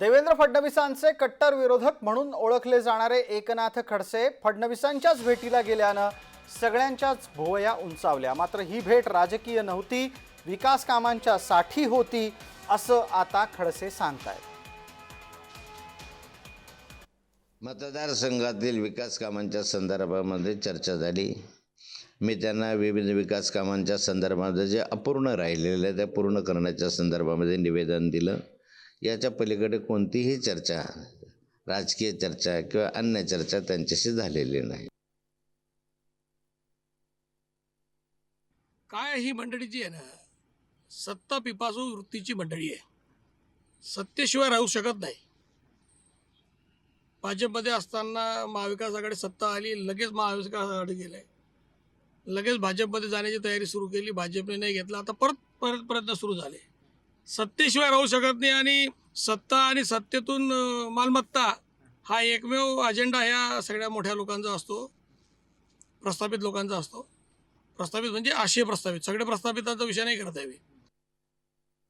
देवेंद्र फडणवीसांचे कट्टर विरोधक म्हणून ओळखले जाणारे एकनाथ खडसे फडणवीसांच्याच भेटीला गेल्यानं सगळ्यांच्याच भुवया उंचावल्या. मात्र ही भेट राजकीय नव्हती विकास कामांच्या साठी होती असं आता खडसे सांगतायत. मतदारसंघातील विकास कामांच्या संदर्भामध्ये चर्चा झाली. मी त्यांना विविध विकास कामांच्या संदर्भामध्ये जे अपूर्ण राहिलेलं आहे त्या पूर्ण करण्याच्या संदर्भामध्ये निवेदन दिलं. याच्या पलीकडे कोणतीही चर्चा राजकीय चर्चा किंवा अन्य चर्चा त्यांच्याशी झालेली नाही. काय ही मंडळी जी आहे ना सत्ता पिपासू वृत्तीची मंडळी आहे. सत्तेशिवाय राहू शकत नाही. भाजपमध्ये असताना महाविकास आघाडी सत्ता आली लगेच महाविकास आघाडी गेलाय लगेच भाजपमध्ये जाण्याची तयारी सुरू केली भाजपने नाही घेतला. आता परत परत प्रयत्न सुरू झाले. सत्तेशिवाय राहू शकत नाही आणि सत्ता आणि सत्तेतून मालमत्ता हा एकमेव अजेंडा ह्या सगळ्या मोठ्या लोकांचा असतो. प्रस्थापित लोकांचा असतो. प्रस्थापित म्हणजे आशय प्रस्थापित. सगळे प्रस्थापितांचा विषय नाही करता यावी